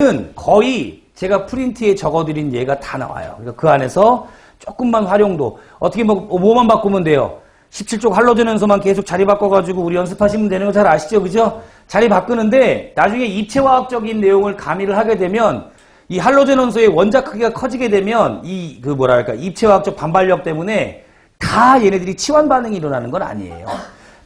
는 거의 제가 프린트에 적어드린 예가 다 나와요. 그러니까 그 안에서 조금만 활용도 어떻게 뭐 뭐만 바꾸면 돼요. 17쪽 할로젠 연소만 계속 자리 바꿔가지고 우리 연습하시면 되는 거 잘 아시죠, 그죠? 자리 바꾸는데 나중에 입체화학적인 내용을 가미를 하게 되면 이 할로젠 원소의 원자 크기가 커지게 되면 이 그 뭐랄까 입체화학적 반발력 때문에 다 얘네들이 치환 반응이 일어나는 건 아니에요.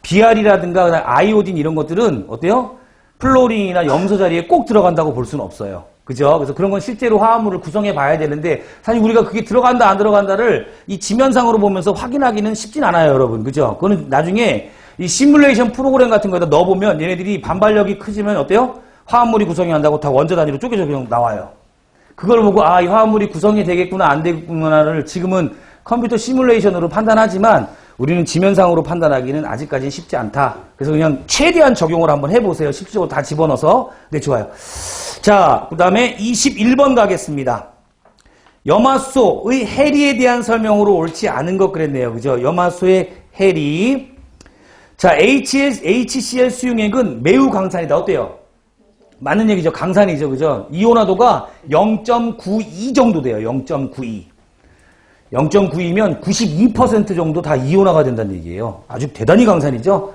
그다음에 아이오딘 이런 것들은 어때요? 플로린이나 염소 자리에 꼭 들어간다고 볼 수는 없어요. 그죠? 그래서 그런 건 실제로 화합물을 구성해 봐야 되는데 사실 우리가 그게 들어간다 안 들어간다를 이 지면상으로 보면서 확인하기는 쉽진 않아요, 여러분. 그죠? 그거는 나중에 이 시뮬레이션 프로그램 같은 거에다 넣어보면 얘네들이 반발력이 크지면 어때요? 화합물이 구성이 한다고 다 원자 단위로 쪼개져 그냥 나와요. 그걸 보고 아, 이 화합물이 구성이 되겠구나 안 되겠구나를 지금은 컴퓨터 시뮬레이션으로 판단하지만 우리는 지면상으로 판단하기는 아직까지는 쉽지 않다. 그래서 그냥 최대한 적용을 한번 해보세요. 실질적으로 다 집어넣어서. 네, 좋아요. 자, 그 다음에 21번 가겠습니다. 염화소의 해리에 대한 설명으로 옳지 않은 것 그랬네요. 그죠? 염화소의 해리. 자, HS, HCl 수용액은 매우 강산이다. 어때요? 맞는 얘기죠. 강산이죠. 그죠? 이온화도가 0.92 정도 돼요. 0.92. 0.9이면 92% 정도 다 이온화가 된다는 얘기예요. 아주 대단히 강산이죠.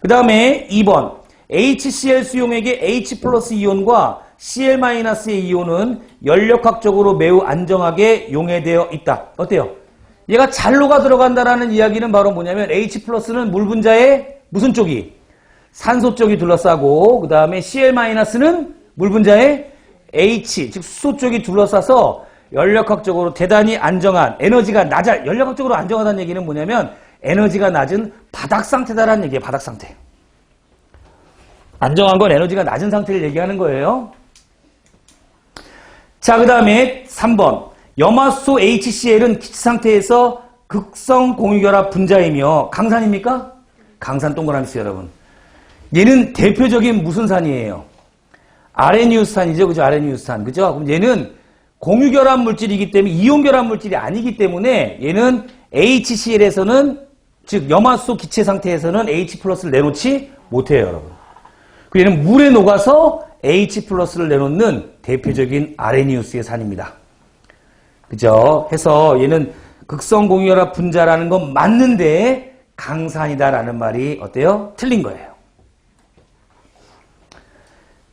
그 다음에 2번 HCl 수용액의 H 플러스 이온과 Cl-의 이온은 연력학적으로 매우 안정하게 용해되어 있다. 어때요? 얘가 잘로가 들어간다라는 이야기는 바로 뭐냐면 H 플러스는 물 분자의 무슨 쪽이? 산소 쪽이 둘러싸고 그 다음에 Cl-는 물 분자의 H 즉 수소 쪽이 둘러싸서 연력학적으로 대단히 안정한 에너지가 낮아 연력학적으로 안정하다는 얘기는 뭐냐면 에너지가 낮은 바닥 상태다라는 얘기예요. 바닥 상태. 안정한 건 에너지가 낮은 상태를 얘기하는 거예요. 자, 그 다음에 3번. 염화소 HCl은 기체 상태에서 극성 공유결합 분자이며 강산입니까? 강산 동그라미 있어요, 여러분. 얘는 대표적인 무슨 산이에요? 아레니우스산이죠, 그죠? 아레니우스산, 그죠? 그럼 얘는 공유결합 물질이기 때문에 이온결합 물질이 아니기 때문에 얘는 HCl에서는 즉 염화소 기체 상태에서는 H 플러스를 내놓지 못해요, 여러분. 그리고 얘는 물에 녹아서 H 플러스를 내놓는 대표적인 아레니우스의 산입니다. 그죠? 해서 얘는 극성 공유결합 분자라는 건 맞는데 강산이다라는 말이 어때요? 틀린 거예요.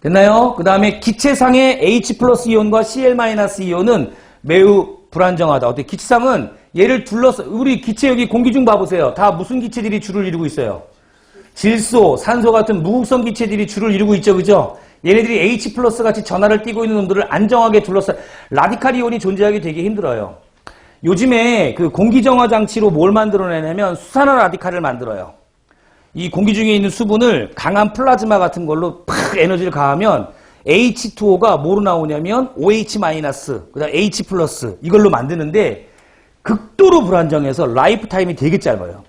됐나요? 그 다음에 기체상의 H 플러스 이온과 Cl 마이너스 이온은 매우 불안정하다. 어때? 기체상은 얘를 둘러서 우리 기체 여기 공기 중 봐보세요. 다 무슨 기체들이 주를 이루고 있어요? 질소, 산소 같은 무극성 기체들이 주를 이루고 있죠, 그죠? 얘네들이 H 플러스 같이 전하를 띠고 있는 놈들을 안정하게 둘러싸 라디칼 이온이 존재하기 되게 힘들어요. 요즘에 그 공기 정화 장치로 뭘 만들어내냐면 수산화 라디칼을 만들어요. 이 공기 중에 있는 수분을 강한 플라즈마 같은 걸로 팍 에너지를 가하면 H2O가 뭐로 나오냐면 OH 그다음 H 이걸로 만드는데 극도로 불안정해서 라이프 타임이 되게 짧아요.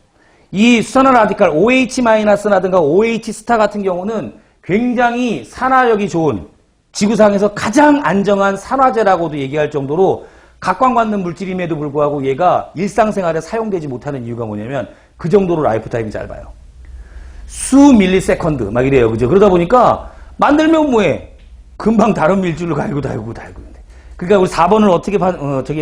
이 수산화 라디칼 OH 마이너스라든가 OH 스타 같은 경우는 굉장히 산화력이 좋은 지구상에서 가장 안정한 산화제라고도 얘기할 정도로 각광받는 물질임에도 불구하고 얘가 일상생활에 사용되지 못하는 이유가 뭐냐면 그 정도로 라이프 타임이 짧아요. 수 밀리세컨드 막 이래요. 그죠? 그러다 보니까 만들면 뭐해? 금방 다른 밀줄로 갈고 달고 달고. 그러니까 우리 4번을 어떻게 반, 어, 저기